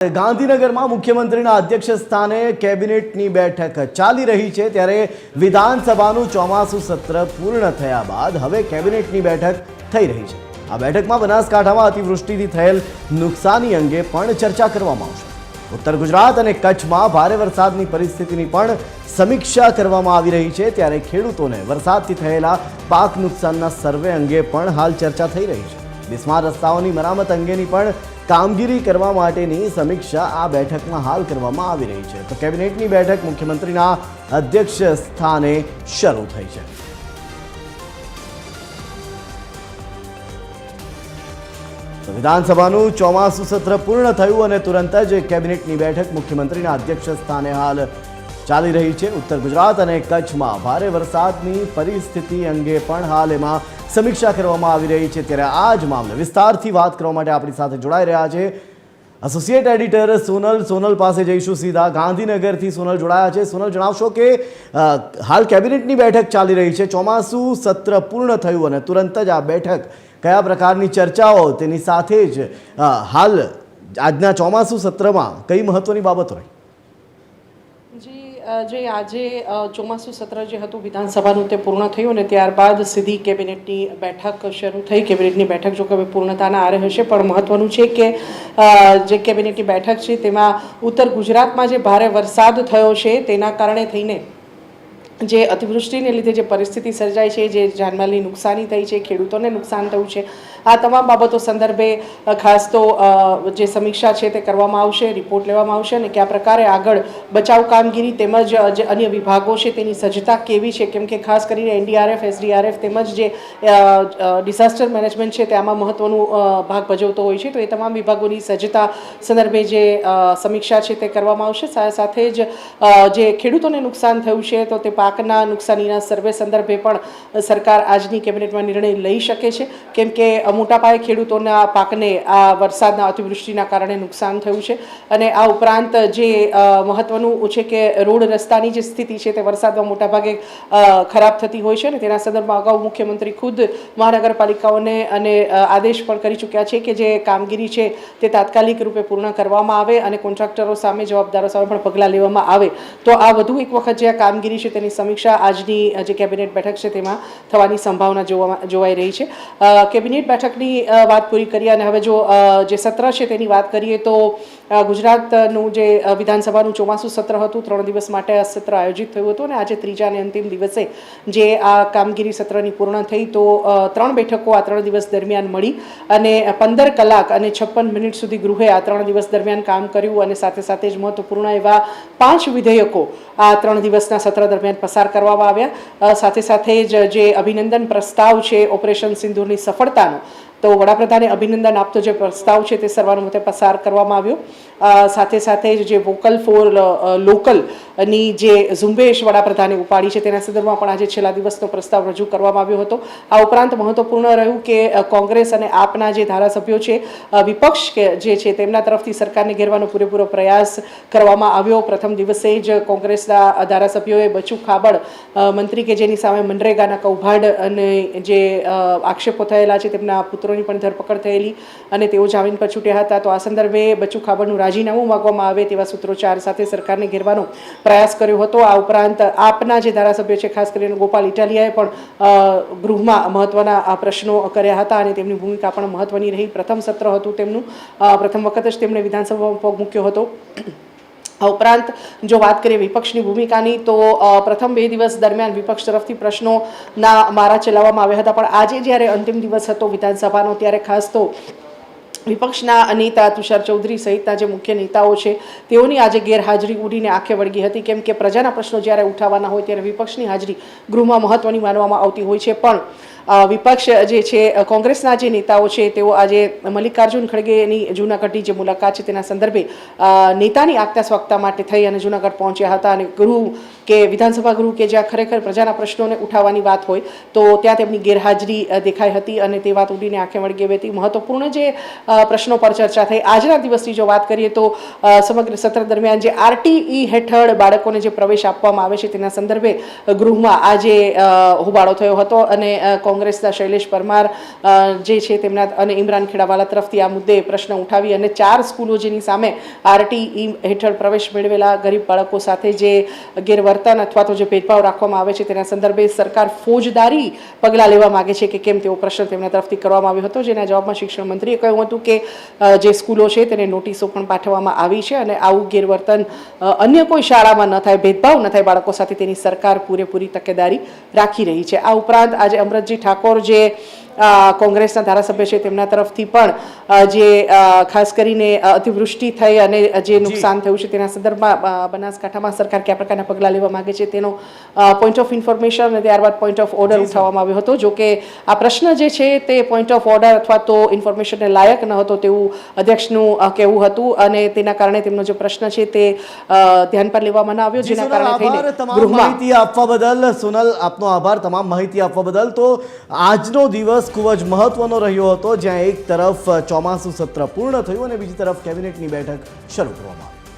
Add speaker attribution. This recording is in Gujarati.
Speaker 1: ગાંધીનગરમાં મુખ્યમંત્રીના અધ્યક્ષ સ્થાને કેબિનેટની બેઠક ચાલી રહી છે ત્યારે વિધાનસભાનું ચોમાસું સત્ર પૂર્ણ થયા બાદ હવે કેબિનેટની બેઠક થઈ રહી છે. આ બેઠકમાં બનાસકાંઠામાં અતિવૃષ્ટિથી થયેલ નુકસાની અંગે પણ ચર્ચા કરવામાં આવશે. ઉત્તર ગુજરાત અને કચ્છમાં ભારે વરસાદની પરિસ્થિતિની પણ સમીક્ષા કરવામાં આવી રહી છે ત્યારે ખેડૂતોને વરસાદથી થયેલા પાક નુકસાનના સર્વે અંગે પણ હાલ ચર્ચા થઈ રહી છે. બિસ્માર રસ્તાઓની મરામત અંગેની પણ કામગીરી કરવા માટેની સમીક્ષા આ બેઠકમાં હાલ કરવામાં આવી રહી છે. તો કેબિનેટની બેઠક મુખ્યમંત્રીના અધ્યક્ષ સ્થાને શરૂ થઈ છે. વિધાનસભાનું ચોમાસું સત્ર પૂર્ણ થયું અને તુરંત જ કેબિનેટની બેઠક મુખ્યમંત્રીના અધ્યક્ષ સ્થાને હાલ ચાલી રહી છે. ઉત્તર ગુજરાત અને કચ્છમાં ભારે વરસાદની પરિસ્થિતિ અંગે પણ હાલ એમાં સમીક્ષા કરવામાં આવી રહી છે. ત્યારે આ જ મામલે વિસ્તારથી વાત કરવા માટે આપણી સાથે જોડાઈ રહ્યા છે એસોસિએટ એડિટર સોનલ. સોનલ પાસે જઈશું સીધા. ગાંધીનગરથી સોનલ જોડાયા છે. સોનલ, જણાવશો કે હાલ કેબિનેટની બેઠક ચાલી રહી છે. ચોમાસું સત્ર પૂર્ણ થયું અને તુરંત જ આ બેઠક કયા પ્રકારની ચર્ચાઓ તેની સાથે જ હાલ આજના ચોમાસું સત્રમાં કઈ મહત્વની બાબતો રહી?
Speaker 2: જી આજે ચોમાસું સત્ર જે હતું વિધાનસભાનું તે પૂર્ણ થયું અને ત્યારબાદ સીધી કેબિનેટની બેઠક શરૂ થઈ. કેબિનેટની બેઠક જો કે પૂર્ણતાના આરે હશે, પણ મહત્વનું છે કે જે કેબિનેટની બેઠક છે તેમાં ઉત્તર ગુજરાતમાં જે ભારે વરસાદ થયો છે તેના કારણે થઈને જે અતિવૃષ્ટિને લીધે જે પરિસ્થિતિ સર્જાઈ છે, જે જાનમાલની નુકસાની થઈ છે, ખેડૂતોને નુકસાન થયું છે આ તમામ બાબતો સંદર્ભે ખાસ તો જે સમીક્ષા છે તે કરવામાં આવશે, રિપોર્ટ લેવામાં આવશે અને કયા પ્રકારે આગળ બચાવ કામગીરી તેમજ જે અન્ય વિભાગો છે તેની સજ્જતા કેવી છે, કેમ કે ખાસ કરીને એનડીઆરએફ, એસડીઆરએફ તેમજ જે ડિઝાસ્ટર મેનેજમેન્ટ છે તે આમાં મહત્વનું ભાગ ભજવતો હોય છે, તો એ તમામ વિભાગોની સજ્જતા સંદર્ભે જે સમીક્ષા છે તે કરવામાં આવશે. સાથે જ જે ખેડૂતોને નુકસાન થયું છે તો તે પાકના નુકસાનીના સર્વે સંદર્ભે પણ સરકાર આજની કેબિનેટમાં નિર્ણય લઈ શકે છે. કેમ કે મોટા પાયે ખેડૂતોના પાકને આ વરસાદના અતિવૃષ્ટિના કારણે નુકસાન થયું છે અને આ ઉપરાંત જે મહત્વનું છે કે રોડ રસ્તાની જે સ્થિતિ છે તે વરસાદમાં મોટાભાગે ખરાબ થતી હોય છે અને તેના સંદર્ભમાં અગાઉ મુખ્યમંત્રી ખુદ મહાનગરપાલિકાઓને અને આદેશ પણ કરી ચૂક્યા છે કે જે કામગીરી છે તે તાત્કાલિક રૂપે પૂર્ણ કરવામાં આવે અને કોન્ટ્રાક્ટરો સામે જવાબદારો સામે પણ પગલાં લેવામાં આવે. તો આ વધુ એક વખત જે આ કામગીરી છે તેની સમીક્ષા આજની જે કેબિનેટ બેઠક છે તેમાં થવાની સંભાવના જોવામાં, જોવાઈ રહી છે. કેબિનેટ કેબિનેટ બેઠકની વાત પૂરી કરી અને હવે જો જે સત્ર છે તેની વાત કરીએ તો ગુજરાતનું જે વિધાનસભાનું ચોમાસું સત્ર હતું, ત્રણ દિવસ માટે આ સત્ર આયોજિત થયું હતું અને આજે ત્રીજા અને અંતિમ દિવસે જે આ કામગીરી સત્રની પૂર્ણ થઈ તો ત્રણ બેઠકો આ ત્રણ દિવસ દરમિયાન મળી અને પંદર કલાક અને છપ્પન મિનિટ સુધી ગૃહે આ ત્રણ દિવસ દરમિયાન કામ કર્યું અને સાથે સાથે જ મહત્વપૂર્ણ એવા પાંચ વિધેયકો આ ત્રણ દિવસના સત્ર દરમિયાન પસાર કરવામાં આવ્યા. સાથે સાથે જ જે અભિનંદન પ્રસ્તાવ છે ઓપરેશન સિંધુરની સફળતાનો તો વડાપ્રધાને અભિનંદન આપતો જે પ્રસ્તાવ છે તે સર્વાનુમતે પસાર કરવામાં આવ્યો. સાથે સાથે જ જે વોકલ ફોર લોકલની જે ઝુંબેશ વડાપ્રધાને ઉપાડી છે તેના સંદર્ભમાં પણ આજે છેલ્લા દિવસનો પ્રસ્તાવ રજૂ કરવામાં આવ્યો હતો. આ ઉપરાંત મહત્વપૂર્ણ રહ્યું કે કોંગ્રેસ અને આપના જે ધારાસભ્યો છે વિપક્ષ જે છે તેમના તરફથી સરકારને ઘેરવાનો પૂરેપૂરો પ્રયાસ કરવામાં આવ્યો. પ્રથમ દિવસે જ કોંગ્રેસના ધારાસભ્યોએ બચુ ખાબડ મંત્રી કે જેની સામે મનરેગાના કૌભાંડ અને જે આક્ષેપો થયેલા છે તેમના પુત્રોની પણ ધરપકડ થયેલી અને તેઓ જામીન પર છૂટ્યા હતા. તો આ સંદર્ભે બચુ ખાબડનું રાજીનામું માગવામાં આવે તેવા સૂત્રોચ્ચાર સાથે સરકારને ઘેરવાનો પ્રયાસ કર્યો હતો. આ ઉપરાંત આપના જે ધારાસભ્યો છે, ખાસ કરીને ગોપાલ ઇટાલિયાએ પણ ગૃહમાં મહત્વના આ પ્રશ્નો કર્યા હતા અને તેમની ભૂમિકા પણ મહત્વની રહી. પ્રથમ સત્ર હતું તેમનું. પ્રથમ વખત જ તેમણે વિધાનસભામાં પગ મૂક્યો હતો. ઉપરાંત જો વાત કરીએ વિપક્ષની ભૂમિકાની, તો પ્રથમ બે દિવસ દરમિયાન વિપક્ષ તરફથી પ્રશ્નોના મારા ચલાવવામાં આવ્યા હતા. પણ આજે જ્યારે અંતિમ દિવસ હતો વિધાનસભાનો, ત્યારે ખાસ તો વિપક્ષના નેતા તુષાર ચૌધરી સહિતના જે મુખ્ય નેતાઓ છે, તેઓની આજે ગેરહાજરી ઉડીને આંખે વળગી હતી. કેમ કે પ્રજાના પ્રશ્નો જ્યારે ઉઠાવવાના હોય ત્યારે વિપક્ષની હાજરી ગૃહમાં મહત્વની માનવામાં આવતી હોય છે. પણ વિપક્ષ જે છે કોંગ્રેસના જે નેતાઓ છે, તેઓ આજે મલ્લિકાર્જુન ખડગેની જૂનાગઢની જે મુલાકાત છે, તેના સંદર્ભે નેતાની આગતા સ્વાગતા માટે થઈ અને જૂનાગઢ પહોંચ્યા હતા અને ગૃહ કે વિધાનસભા ગૃહ કે જ્યાં ખરેખર પ્રજાના પ્રશ્નોને ઉઠાવવાની વાત હોય, તો ત્યાં તેમની ગેરહાજરી દેખાઈ હતી અને તે વાત ઉડીને આંખે વળગી હતી. મહત્વપૂર્ણ જે પ્રશ્નો પર ચર્ચા થઈ. આજના દિવસની જો વાત કરીએ તો સમગ્ર સત્ર દરમિયાન જે આરટીઈ હેઠળ બાળકોને જે પ્રવેશ આપવામાં આવે છે, તેના સંદર્ભે ગૃહમાં આજે હોબાળો થયો હતો અને કોંગ્રેસના શૈલેષ પરમાર જે છે તેમના, અને ઇમરાન ખેડાવાલા તરફથી આ મુદ્દે પ્રશ્ન ઉઠાવી અને ચાર સ્કૂલો જેની સામે આરટીઈ હેઠળ પ્રવેશ મેળવેલા ગરીબ બાળકો સાથે જે ગેરવર્તન અથવા તો જે ભેદભાવ રાખવામાં આવે છે તેના સંદર્ભે સરકાર ફોજદારી પગલાં લેવા માગે છે કે કેમ તેવો પ્રશ્ન તેમના તરફથી કરવામાં આવ્યો હતો. જેના જવાબમાં શિક્ષણ મંત્રીએ કહ્યું હતું કે જે સ્કૂલો છે તેને નોટિસો પણ પાઠવવામાં આવી છે અને આવું ગેરવર્તન અન્ય કોઈ શાળામાં ન થાય, ભેદભાવ ન થાય બાળકો સાથે તેની સરકાર પૂરેપૂરી તકેદારી રાખી રહી છે. આ ઉપરાંત આજે અમરતજી ઠાકોર જે કોંગ્રેસના ધારાસભ્ય છે તેમના તરફથી પણ જે ખાસ કરીને અતિવૃષ્ટિ થઈ અને જે નુકસાન થયું છે તેના સંદર્ભમાં બનાસકાંઠામાં સરકાર કયા પ્રકારના પગલાં લેવા માગે છે તેનો પોઈન્ટ ઓફ ઇન્ફોર્મેશન અને ત્યારબાદ પોઈન્ટ ઓફ ઓર્ડર ઉઠાવવામાં આવ્યો હતો. જો કે આ પ્રશ્ન જે છે તે પોઈન્ટ ઓફ ઓર્ડર અથવા તો ઇન્ફોર્મેશનને લાયક ન હતો તેવું અધ્યક્ષનું કહેવું હતું અને તેના કારણે તેમનો જે પ્રશ્ન છે તે ધ્યાન પર લેવામાં ન આવ્યો. જેના કારણે થઈને ગૃહમાં
Speaker 1: માહિતી આપવા બદલ. સોનલ આપનો આભાર તમામ માહિતી આપવા બદલ. તો આજનો દિવસ ખૂબ જ મહત્વનો રહ્યો હતો, જ્યાં એક તરફ ચોમાસું સત્ર પૂર્ણ થયું અને બીજી તરફ કેબિનેટની બેઠક શરૂ કરવામાં